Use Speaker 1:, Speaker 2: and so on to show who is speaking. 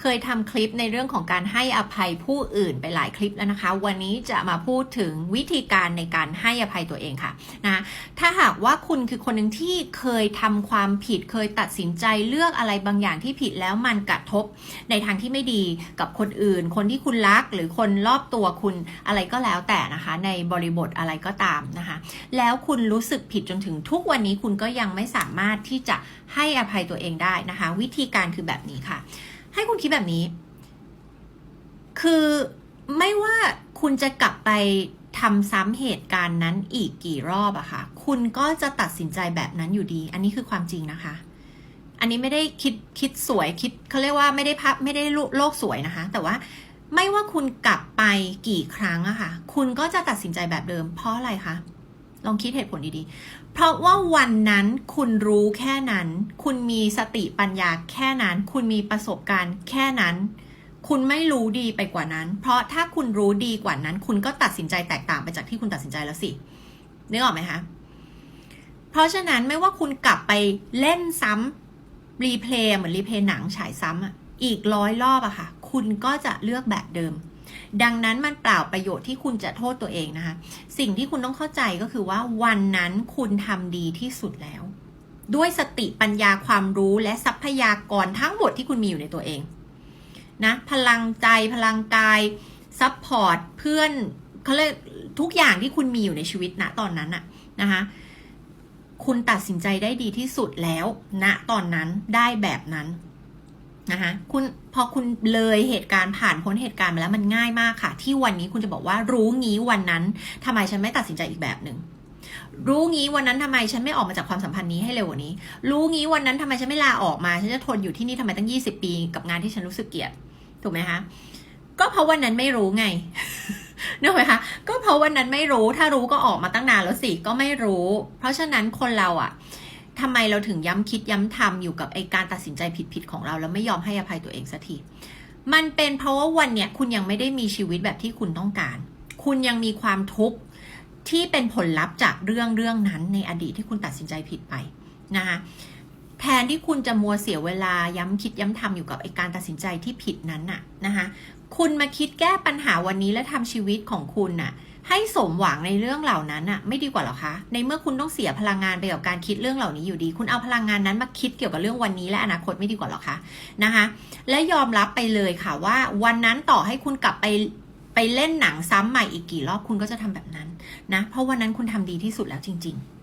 Speaker 1: เคยทำคลิปในเรื่องของการให้อภัยผู้อื่นไปหลายคลิปแล้วนะคะ วันนี้จะมาพูดถึงวิธีการในการให้อภัยตัวเองค่ะนะถ้าหากว่าคุณคือคนหนึ่งที่เคยทำความผิดเคยตัดสินใจเลือกอะไรบางอย่างที่ผิดแล้วมันกระทบในทางที่ไม่ดีกับคนอื่น คนที่คุณรักหรือคนรอบตัวคุณอะไรก็แล้วแต่นะคะ ในบริบทอะไรก็ตามนะคะ แล้วคุณรู้สึกผิดจนถึงทุกวันนี้คุณก็ยังไม่สามารถที่จะให้อภัยตัวเองได้นะคะ วิธีการคือแบบนี้ค่ะ ให้คุณคิดแบบนี้ คือไม่ว่าคุณจะกลับไปทำซ้ำเหตุการณ์นั้นอีกกี่รอบอะค่ะคุณก็จะตัดสินใจแบบนั้นอยู่ดี อันนี้คือความจริงนะคะ อันนี้ไม่ได้คิดคิดสวยคิดเขาเรียกว่าไม่ได้พับไม่ได้โลกสวยนะคะ แต่ว่าไม่ว่าคุณกลับไปกี่ครั้งอะค่ะ คุณก็จะตัดสินใจแบบเดิม เพราะอะไรคะ ลองคิดเหตุผลดีๆ เพราะว่าวันนั้นคุณรู้แค่นั้น คุณมีสติปัญญาแค่นั้น คุณมีประสบการณ์แค่นั้น คุณไม่รู้ดีไปกว่านั้น เพราะถ้าคุณรู้ดีกว่านั้น คุณก็ตัดสินใจแตกต่างไปจากที่คุณตัดสินใจแล้วสิ นึกออกไหมคะ เพราะฉะนั้นไม่ว่าคุณกลับไปเล่นซ้ำรีเพลย์เหมือนรีเพลย์หนังฉายซ้ำอะอีกร้อยรอบอะค่ะ คุณก็จะเลือกแบบเดิม ดังนั้นมันเปล่าประโยชน์ที่คุณจะโทษตัวเองนะคะ สิ่งที่คุณต้องเข้าใจก็คือว่าวันนั้นคุณทำดีที่สุดแล้ว ด้วยสติปัญญาความรู้และทรัพยากรทั้งหมดที่คุณมีอยู่ในตัวเองนะพลังใจพลังกายซัพพอร์ตเพื่อนเขาเรียกทุกอย่างที่คุณมีอยู่ในชีวิตณตอนนั้นอะนะคะคุณตัดสินใจได้ดีที่สุดแล้วณตอนนั้นได้แบบนั้น นะคะคุณพอคุณเลยเหตุการณ์ผ่านพ้นเหตุการณ์มาแล้วมันง่ายมากค่ะ ที่วันนี้คุณจะบอกว่ารู้งี้วันนั้นทำไมฉันไม่ตัดสินใจอีกแบบหนึ่งรู้งี้วันนั้นทำไมฉันไม่ออกมาจากความสัมพันธ์นี้ให้เร็วกว่านี้ รู้งี้วันนั้นทำไมฉันไม่ลาออกมาฉันจะทนอยู่ที่นี่ทำไมตั้ง 20 ปีกับงานที่ฉันรู้สึกเกลียดถูกไหมคะก็เพราะวันนั้นไม่รู้ไงนึกไหมคะก็เพราะวันนั้นไม่รู้ถ้ารู้ก็ออกมาตั้งนานแล้วสิก็ไม่รู้ เพราะฉะนั้นคนเราอะ ทำไมเราถึงย้ำคิดย้ำทำอยู่กับไอการตัดสินใจผิดๆของเรา แล้วไม่ยอมให้อภัยตัวเองสักทีมันเป็นเพราะว่าวันเนี้ยคุณยังไม่ได้มีชีวิตแบบที่คุณต้องการ คุณยังมีความทุกข์ที่เป็นผลลัพธ์จากเรื่องเรื่องนั้นในอดีตที่คุณตัดสินใจผิดไปนะคะแทนที่คุณจะมัวเสียเวลาย้ำคิดย้ำทำอยู่กับไอการตัดสินใจที่ผิดนั้นน่ะนะคะคุณมาคิดแก้ปัญหาวันนี้และทำชีวิตของคุณน่ะ ให้สมหวังในเรื่องเหล่านั้นอะไม่ดีกว่าหรอคะ ในเมื่อคุณต้องเสียพลังงานไปกับการคิดเรื่องเหล่านี้อยู่ดี คุณเอาพลังงานนั้นมาคิดเกี่ยวกับเรื่องวันนี้และอนาคตไม่ดีกว่าหรอคะนะคะ และยอมรับไปเลยค่ะว่าวันนั้นต่อให้คุณกลับไปไปเล่นหนังซ้ำใหม่อีกกี่รอบคุณก็จะทำแบบนั้นนะ เพราะวันนั้นคุณทำดีที่สุดแล้วจริง ๆ